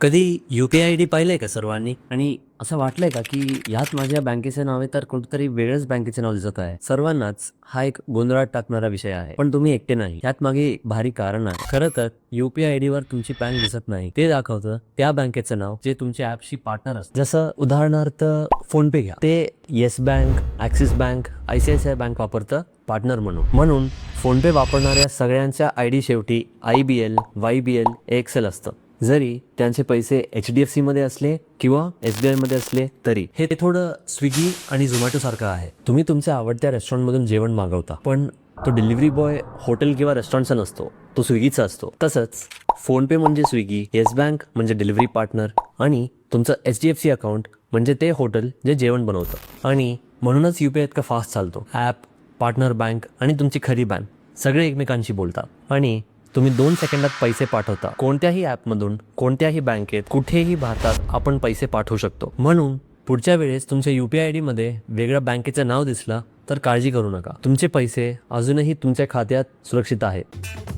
कधी you P I D पाहिलं पाहिलंय का सर्वांनी? आणि असं वाटलंय का की यात माझ्या बँकेचे नाव आहे तर कोणतरी वेगळंच बँकेचे नाव दिसत आहे. सर्वांनाच हा एक गोंधळात टाकणारा विषय आहे. पण तुम्ही एकटे नाही. यात मागे भारी कारण आहे. खरं तर युपीआय आय डी वर तुमची बँक दिसत नाही. ते दाखवतं त्या बँकेचं नाव जे तुमच्या ऍपशी पार्टनर असतं. जसं उदाहरणार्थ फोन पे घ्या. ते Yes Bank Axis Bank ICICI Bank वापरतं पार्टनर म्हणून. म्हणून फोन पे वापरणाऱ्या सगळ्यांच्या आय डी शेवटी I B L Y B L excel असतं. जरी त्यांचे पैसे एच डी एफ सीमध्ये असले किंवा एस बी आयमध्ये असले तरी. हे थोडं स्विगी आणि झोमॅटो सारखं आहे. तुम्ही तुमच्या आवडत्या रेस्टॉरंटमधून जेवण मागवता पण तो डिलिव्हरी बॉय हॉटेल किंवा रेस्टॉरंटचा नसतो तो स्विगीचा असतो. तसंच फोनपे म्हणजे स्विगी येस बँक म्हणजे डिलिव्हरी पार्टनर आणि तुमचं H D F C account म्हणजे ते हॉटेल जे जेवण बनवतं. आणि म्हणूनच यू पी आय इतका फास्ट चालतो. ॲप पार्टनर बँक आणि तुमची खरी बँक सगळे एकमेकांशी बोलतात. आणि तुम्ही दोन सेकंदात पैसे पाठवता. कोणत्याही ॲपमधून कोणत्याही बँकेत कुठेही भारतात आपण पैसे पाठवू शकतो. म्हणून पुढच्या वेळेस तुमच्या यू पी आय डी मध्ये वेगळ्या बँकेचं नाव दिसलं तर काळजी करू नका. तुमचे पैसे अजूनही तुमच्या खात्यात सुरक्षित आहेत.